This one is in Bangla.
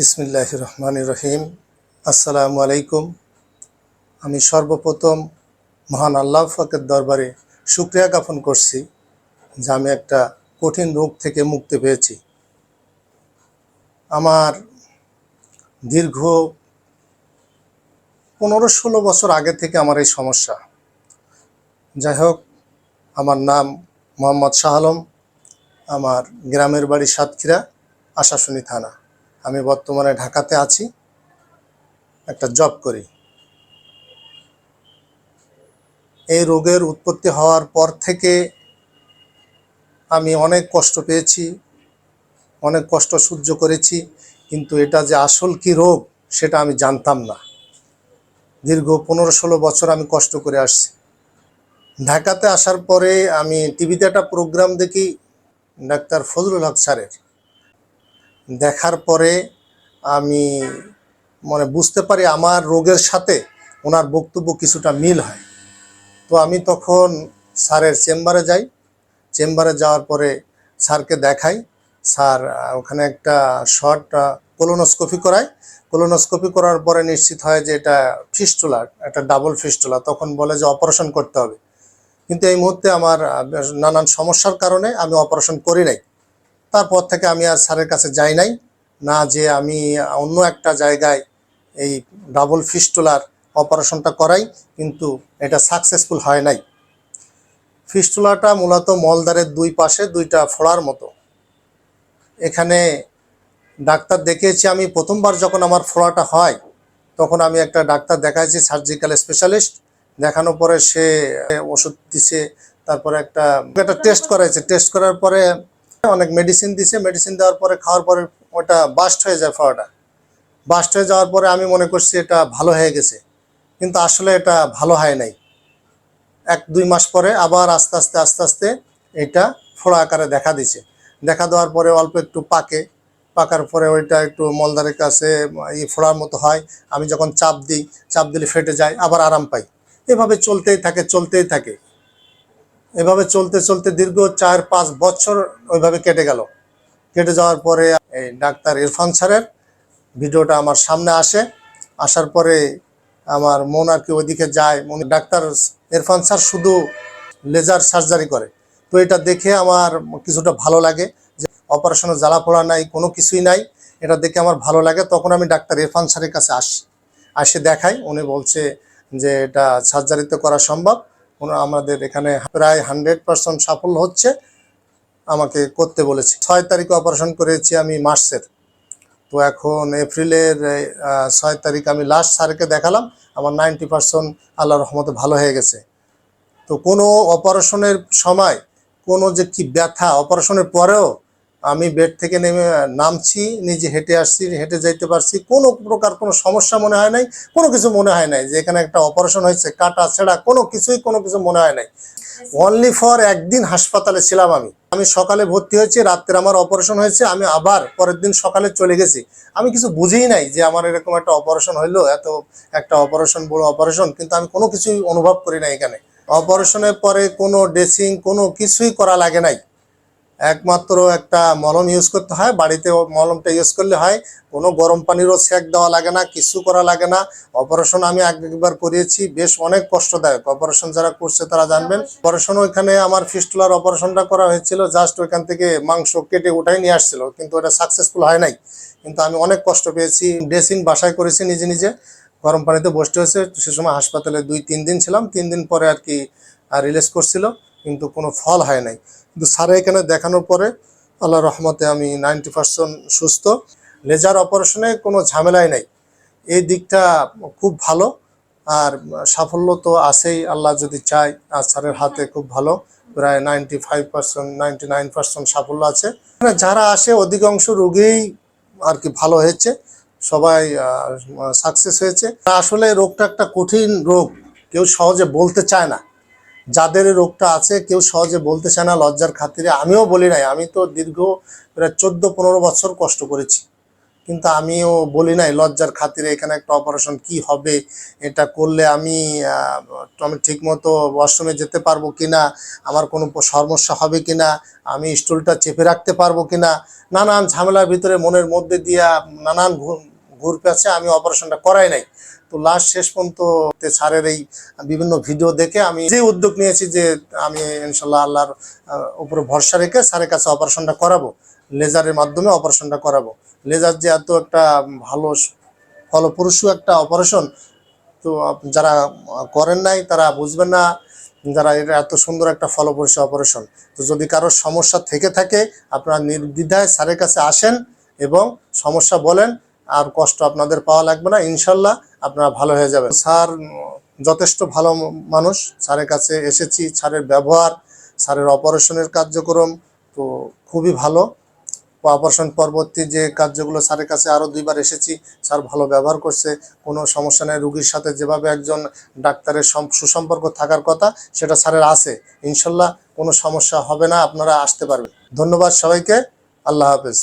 বিসমিল্লাহ রহমান রহিম। আসসালামু আলাইকুম। আমি সর্বপ্রথম মহান আল্লাহ ফাকের দরবারে শুক্রিয়া জ্ঞাপন করছি যে আমি একটা কঠিন রোগ থেকে মুক্তি পেয়েছি। আমার দীর্ঘ পনেরো ষোলো বছর আগে থেকে আমার এই সমস্যা। যাই হোক, আমার নাম মোহাম্মদ শাহ আলম। আমার গ্রামের বাড়ি সাতক্ষীরা, আশাশুনি থানা। আমি বর্তমানে ঢাকাতে আছি, একটা জব করি। এই রোগের উৎপত্তি হওয়ার পর থেকে আমি অনেক কষ্ট পেয়েছি, অনেক কষ্ট সহ্য করেছি, কিন্তু এটা যে আসল কি রোগ, সেটা আমি জানতাম না। দীর্ঘ পনেরো ষোলো বছর আমি কষ্ট করে আসছি। ঢাকাতে আসার পরে আমি টিভিতে একটা প্রোগ্রাম দেখি, ডাক্তার ফজলুল হক স্যারের। দেখার পরে আমি মানে বুঝতে পারি আমার রোগের সাথে ওনার বক্তব্য কিছুটা মিল হয়। তো আমি তখন স্যারের চেম্বারে যাই। চেম্বারে যাওয়ার পরে স্যারকে দেখাই। স্যার ওখানে একটা শর্ট কোলোনোস্কোপি করায়। কোলোনোস্কোপি করার পরে নিশ্চিত হয় যে এটা ফিস্টুলা একটা ডাবল ফিস্টুলা তখন বলে যে অপারেশন করতে হবে। কিন্তু এই মুহূর্তে আমার নানান সমস্যার কারণে আমি অপারেশন করি নাই। তারপর থেকে আমি আর স্যারের কাছে যাই নাই। না যে আমি অন্য একটা জায়গায় এই ডাবল ফিস্টুলার অপারেশনটা করাই, কিন্তু এটা সাকসেসফুল হয় নাই। ফিস্টুলাটা মূলত মলদারের দুই পাশে দুইটা ফোড়ার মতো। এখানে ডাক্তার দেখিয়েছি আমি, প্রথমবার যখন আমার ফোড়াটা হয়, তখন আমি একটা ডাক্তার দেখাইছি সার্জিক্যাল স্পেশালিস্ট দেখানোর পরে সে ওষুধ দিছে, তারপরে একটা একটা টেস্ট করাইছে। টেস্ট করার পরে অনেক মেডিসিন দিছে মেডিসিন দেওয়ার পরে খাওয়ার পরে ওটা বাস্ট হয়ে যায় ফোড়াটা বাস্ট হয়ে যাওয়ার পরে আমি মনে করছি এটা ভালো হয়ে গেছে। কিন্তু আসলে এটা ভালো হয় নাই। এক, দুই মাস পরে আবার আস্তে আস্তে আস্তে আস্তে এটা ফোড়া আকারে দেখা দিছে। দেখা দেওয়ার পরে অল্প একটু পাকে। পাকার পরে ওইটা একটু মলদারের কাছে এই ফোড়ার মতো হয়। আমি যখন চাপ দিই, চাপ দিলে ফেটে যায়, আবার আরাম পাই। এভাবে চলতেই থাকে চলতেই থাকে। এভাবে চলতে চলতে দীর্ঘ চার, পাঁচ বছর ওইভাবে কেটে গেল। কেটে যাওয়ার পরে এই ডাক্তার ইরফান স্যারের ভিডিওটা আমার সামনে আসে। আসার পরে আমার মন আর কি ওইদিকে যায়, মনে ডাক্তার ইরফান স্যার শুধু লেজার সার্জারি করে। তো এটা দেখে আমার কিছুটা ভালো লাগে যে অপারেশনে জ্বালা পোড়া নাই, কোনো কিছুই নাই, এটা দেখে আমার ভালো লাগে। তখন আমি ডাক্তার ইরফান স্যারের কাছে আসি, আসে দেখাই। উনি বলছে যে এটা সার্জারিতে করা সম্ভব। আমাদের এখানে প্রায় হান্ড্রেড পার্সেন্ট সাফল্য হচ্ছে, আমাকে করতে বলেছে। ছয় তারিখে অপারেশন করেছি আমি মার্চের। তো এখন এপ্রিলের ছয় তারিখ আমি লাস্ট স্যারকে দেখালাম, আমার নাইনটি পার্সেন্ট আল্লাহ রহমতে ভালো হয়ে গেছে। তো কোনো অপারেশনের সময় কোনো যে কি ব্যথা, অপারেশনের পরেও আমি বেড থেকে নেমে নামছি, নিজে হেঁটে আসছি, হেঁটে যাইতে পারছি। কোনো প্রকার কোনো সমস্যা মনে হয় নাই, কোনো কিছু মনে হয় নাই যে এখানে একটা অপারেশন হয়েছে, কাটা, ছেঁড়া, কোনো কিছুই কোনো কিছু মনে হয় নাই। অনলি ফর একদিন হাসপাতালে ছিলাম আমি। আমি সকালে ভর্তি হয়েছি, রাত্রে আমার অপারেশন হয়েছে, আমি আবার পরের দিন সকালে চলে গেছি। আমি কিছু বুঝেই নাই যে আমার এরকম একটা অপারেশন হইল, এত একটা অপারেশন, বড় অপারেশন, কিন্তু আমি কোনো কিছুই অনুভব করি না এখানে। অপারেশনের পরে কোনো ড্রেসিং, কোনো কিছুই করা লাগে নাই। একমাত্র একটা মলম ইউজ করতে হয় বাড়িতে মলমটা ইউজ করলে হয়। কোনো গরম পানিরও সেক দেওয়া লাগে না, কিছু করা লাগে না। অপারেশন আমি একবার করিয়েছি, বেশ অনেক কষ্টদায়ক। অপারেশন যারা করছে তারা জানবেন। অপারেশন ওইখানে আমার ফিস্টুলার অপারেশনটা করা হয়েছিল জাস্ট ওইখান থেকে মাংস কেটে উঠাই নিয়ে আসছিল, কিন্তু ওটা সাকসেসফুল হয় নাই। কিন্তু আমি অনেক কষ্ট পেয়েছি। ড্রেসিং বাসায় করেছি নিজে নিজে। গরম পানিতে বসতে হয়েছে। সে সময় হাসপাতালে দুই, তিন দিন ছিলাম। তিন দিন পরে আর কি রিলিজ করছিল। কিন্তু কোনো ফল হয় নাই। কিন্তু স্যারে এখানে দেখানোর পরে আল্লাহ রহমতে আমি নাইনটি পার্সেন্ট সুস্থ। লেজার অপারেশনে কোনো ঝামেলাই নাই। এই দিকটা খুব ভালো। আর সাফল্য তো আছেই, আল্লাহ যদি চায়। আর স্যারের হাতে খুব ভালো। প্রায় ninety five percent, ninety nine percent সাফল্য আছে। যারা আসে, অধিকাংশ রোগীই আর কি ভালো হয়েছে। সবাই সাকসেস হয়েছে। আসলে রোগটা একটা কঠিন রোগ। কেউ সহজে বলতে চায় না। যাদের রোগটা আছে, কেউ সহজে বলতে চায় না, লজ্জার খাতিরে। আমিও বলি নাই, আমি তো দীর্ঘ প্রায় চোদ্দ, পনেরো বছর কষ্ট করেছি। কিন্তু আমিও বলি নাই, লজ্জার খাতিরে এখানে একটা অপারেশন কি হবে, এটা করলে আমি আমি ঠিক মতো ওয়াশরুমে যেতে পারব কিনা, আমার কোনো সমস্যা হবে কিনা, আমি স্টুলটা চেপে রাখতে পারব কিনা, নানান ঝামেলার ভিতরে মনের মধ্যে দিয়া, নানান ঘুর পেঁচে আমি অপারেশনটা করাই নাই। তো লাস্ট শেষ পর্যন্ত স্যারের এই বিভিন্ন ভিডিও দেখে আমি যে উদ্যোগ নিয়েছি যে আমি ইনশাল্লাহ আল্লাহর উপরে ভরসা রেখে স্যারের কাছে অপারেশনটা করাবো, লেজারের মাধ্যমে অপারেশনটা করাবো। লেজার যে এত একটা ভালো ফলপ্রসূ একটা অপারেশন তো যারা করেন নাই তারা বুঝবেন না যারা এটা এত সুন্দর একটা ফলপ্রসূ অপারেশন তো যদি কারোর সমস্যা থেকে থাকে, আপনারা নির্দ্বিধায় স্যারের কাছে আসেন এবং সমস্যা বলেন আর কষ্ট আপনাদের পাওয়া লাগবে না, ইনশাল্লাহ আপনারা ভালো হয়ে যাবেন। স্যার, যথেষ্ট ভালো মানুষ, স্যারের কাছে এসেছি, স্যারের ব্যবহার, স্যারের অপারেশনের কার্যক্রম, তো খুবই ভালো। অপারেশন পরবর্তী যে কার্যগুলো স্যারের কাছে আরও দুইবার এসেছি, স্যার ভালো ব্যবহার করছে। কোনো সমস্যা নেই, রুগীর সাথে যেভাবে একজন ডাক্তারের সুসম্পর্ক থাকার কথা, সেটা স্যারের আছে। ইনশাল্লাহ কোনো সমস্যা হবে না, আপনারা আসতে পারবেন। ধন্যবাদ সবাইকে, আল্লাহ হাফেজ।